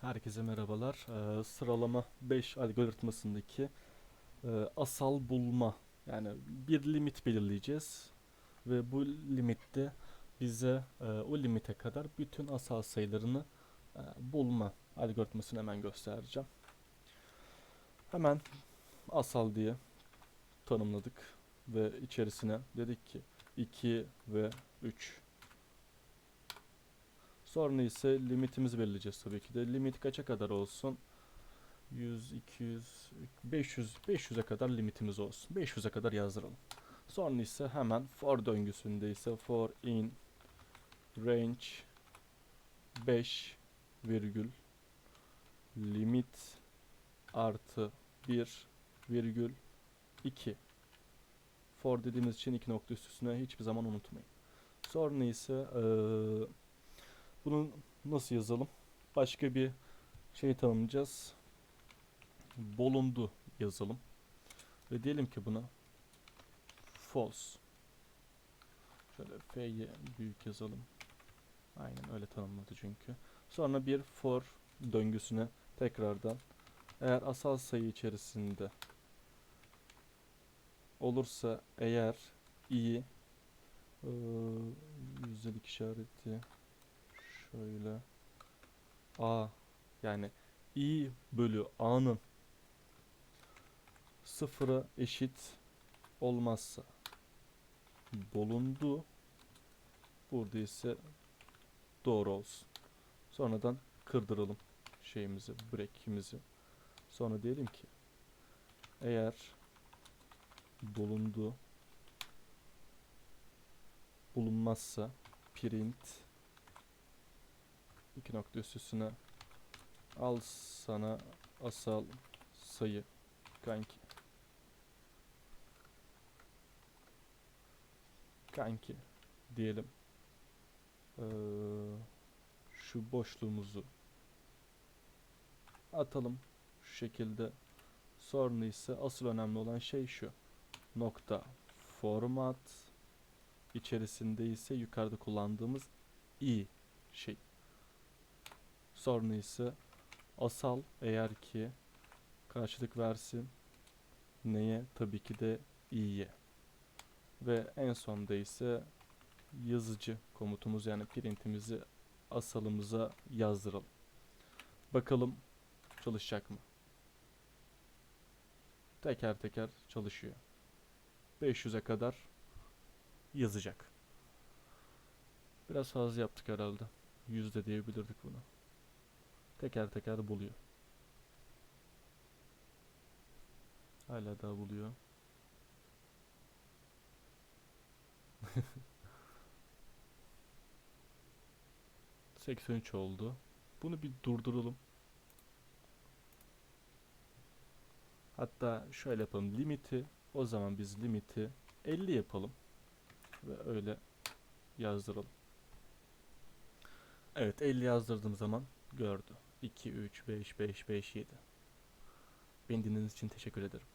Herkese merhabalar. Ee, sıralama 5 algoritmasındaki e, asal bulma yani bir limit belirleyeceğiz ve bu limitte bize e, o limite kadar bütün asal sayılarını e, bulma algoritmasını hemen göstereceğim. Hemen asal diye tanımladık ve içerisine dedik ki 2 ve 3 Sonra ise limitimizi belirleyeceğiz tabii ki de. Limit kaça kadar olsun? 100, 200, 500, 500'e kadar limitimiz olsun. 500'e kadar yazdıralım. Sonra ise hemen for döngüsünde ise for in range 5 virgül limit artı 1 virgül 2 for dediğimiz için iki nokta üst üstüne hiçbir zaman unutmayın. Sonra ise eee bunu nasıl yazalım? Başka bir şey tanımlayacağız. Bulundu yazalım. Ve diyelim ki buna false. Şöyle F'yi büyük yazalım. Aynen öyle tanımladı çünkü. Sonra bir for döngüsüne tekrardan eğer asal sayı içerisinde olursa eğer i eee, yüzdelik işareti Şöyle. A yani i bölü a'nın sıfıra eşit olmazsa bulundu. Burada ise doğru olsun. Sonradan kırdıralım şeyimizi, break'imizi. Sonra diyelim ki eğer bulundu bulunmazsa print iki nokta üst üstüne. Al sana asal sayı. Kanki. Kanki diyelim. Ee, şu boşluğumuzu atalım. Şu şekilde. Sonra ise asıl önemli olan şey şu. Nokta format. İçerisinde ise yukarıda kullandığımız i şey İse asal eğer ki karşılık versin neye? Tabii ki de i'ye. Ve en sonda ise yazıcı komutumuz yani printimizi asalımıza yazdıralım. Bakalım çalışacak mı? Teker teker çalışıyor. 500'e kadar yazacak. Biraz fazla yaptık herhalde. Yüzde diyebilirdik buna teker teker buluyor. Hala daha buluyor. ...83 oldu. Bunu bir durduralım. Hatta şöyle yapalım. Limiti... ...o zaman biz limiti 50 yapalım. Ve öyle yazdıralım. Evet 50 yazdırdığım zaman gördü. 2, 3, 5, 5, 5, 7. Beni dinlediğiniz için teşekkür ederim.